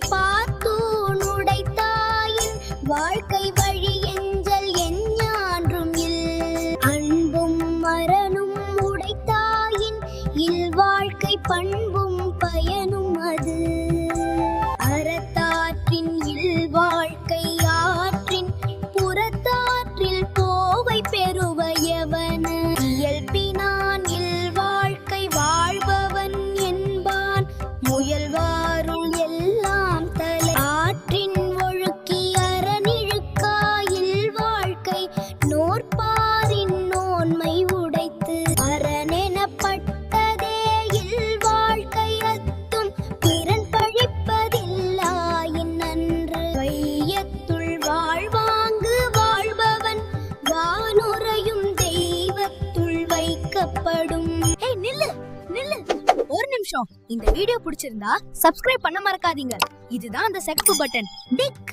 பார்த்தோனுடைத்தாயின் வாழ்க்கை வழி எஞ்சல் எஞ்ஞான்றும் இல். அன்பும் மரணும் உடைத்தாயின் இல் வாழ்க்கை பண்பும் பயனும் அது. சந்தோஷம் இந்த வீடியோ பிடிச்சிருந்தா சப்ஸ்கிரைப் பண்ண மறக்காதீங்க. இதுதான் அந்த சக்பு பட்டன் டிக்